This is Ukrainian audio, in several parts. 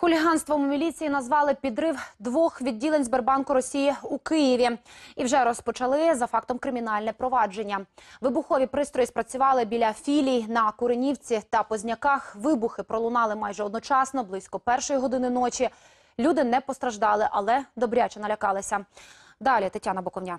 Хуліганством у міліції назвали підрив двох відділень Сбербанку Росії у Києві і вже розпочали за фактом кримінальне провадження. Вибухові пристрої спрацювали біля філій на Куренівці та Позняках. Вибухи пролунали майже одночасно, близько першої години ночі. Люди не постраждали, але добряче налякалися. Далі Тетяна Боковня.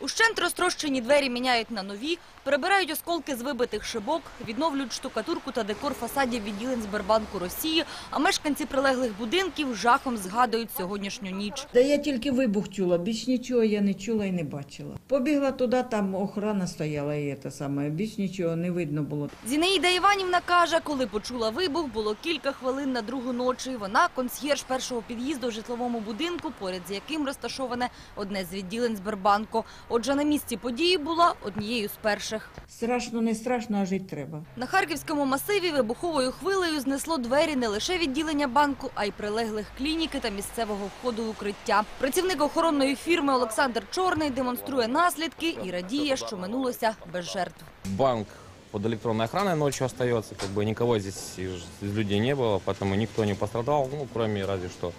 Ущент розтрощені двері міняють на нові, перебирають осколки з вибитих шибок, відновлюють штукатурку та декор фасадів відділень Сбербанку Росії, а мешканці прилеглих будинків жахом згадують сьогоднішню ніч. Та я тільки вибух чула, більш нічого я не чула і не бачила. Побігла туди, там охорона стояла і те саме, більш нічого не видно було. Зінаїда Іванівна каже, коли почула вибух, було кілька хвилин на другу ночі. Вона консьєрж першого під'їзду в житловому будинку, поряд з яким розташоване одне з відділень Сбербанку. Отже, на місці події була однією з перших. Страшно, не страшно, а жити треба. На Харківському масиві вибуховою хвилею знесло двері не лише відділення банку, а й прилеглих клініки та місцевого входу в укриття. Працівник охоронної фірми Олександр Чорний демонструє наслідки і радіє, що минулося без жертв. банк под электронной охраной ночью остается, как бы никого здесь из, из людей не было, поэтому никто не пострадал, ну, кроме разве что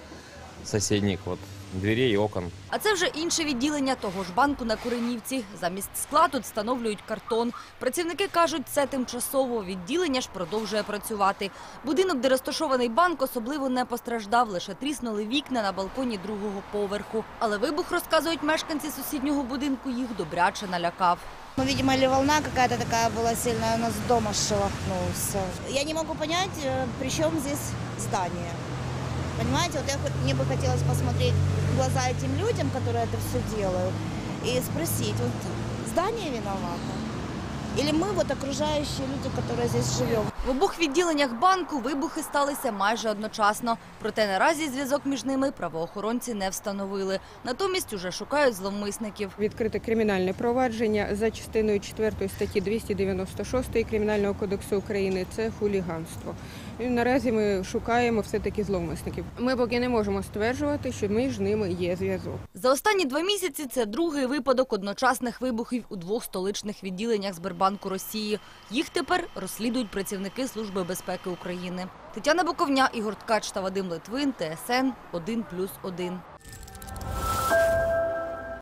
соседних вот дверей и окон. А це вже інше відділення того ж банку на Куренівці. Замість скла тут встановлюють картон. Працівники кажуть, це тимчасово. Відділення ж продовжує працювати. Будинок, де розташований банк, особливо не постраждав. Лише тріснули вікна на балконі другого поверху. Але вибух, розказують мешканці сусіднього будинку, їх добряче налякав. Ну, видимо, или волна какая-то такая была сильная, у нас дома шелохнулся. Я не могу понять, э, при чем здесь здание. Понимаете, вот я, хот- мне бы хотелось посмотреть в глаза этим людям, которые это все делают, и спросить, вот здание виновато? Или мы, вот окружающие люди, которые здесь живем? В обох відділеннях банку вибухи сталися майже одночасно. Проте наразі зв'язок між ними правоохоронці не встановили. Натомість уже шукають зловмисників. Відкрите кримінальне провадження за частиною 4 статті 296 Кримінального кодексу України це хуліганство. І наразі ми шукаємо все-таки зловмисників. Ми поки не можемо стверджувати, що між ними є зв'язок. За останні два місяці це другий випадок одночасних вибухів у двох столичних відділеннях Сбербанку Росії. Їх тепер розслідують працівники Служби безпеки України. Тетяна Боковня, Ігор Ткач та Вадим Литвин, ТСН 1+,1.